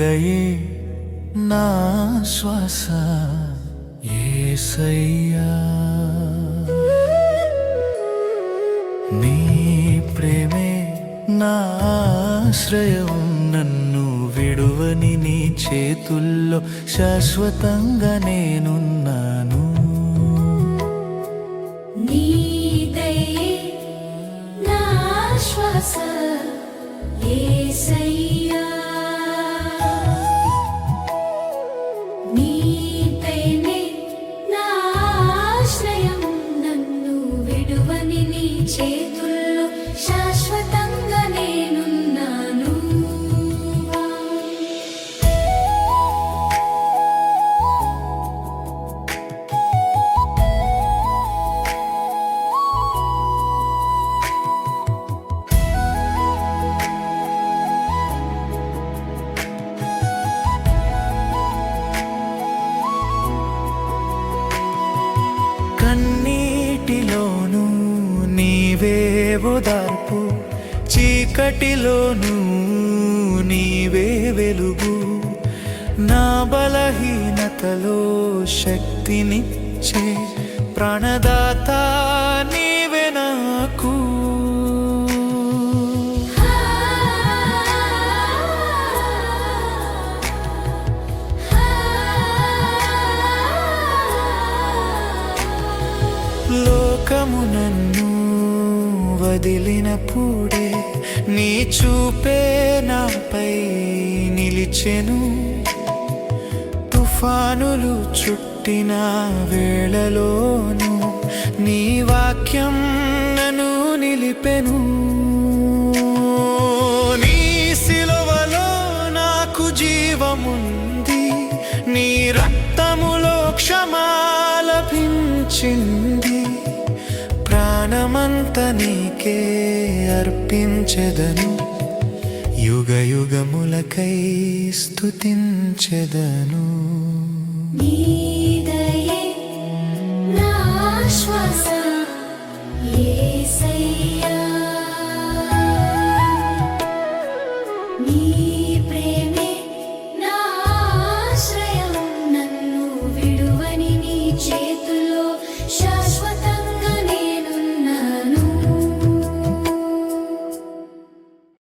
దయే నా శ్వాస ఏసయ్యా. నీ ప్రేమే నా ఆశ్రయం నన్ను విడువని నీ చేతుల్లో శాశ్వతంగా నేనున్నాను. నీ దయే నా శ్వాస. నీవే ఓదార్పు చీకటిలోను నీవే వెలుగు. నా బలహీనతలో శక్తినిచ్చే ప్రాణదాత నీవే నాకు. లోకమునన్ను వదిలినప్పుడే నీ చూపే నాపై నిలిచెను. తుఫానులు చుట్టిన వేళలోను నీ వాక్యం నన్ను నిలిపెను. ప్రాణమంత నీకే అర్పించెదను. యుగ యుగములకై స్థుతించెదను నీ దయే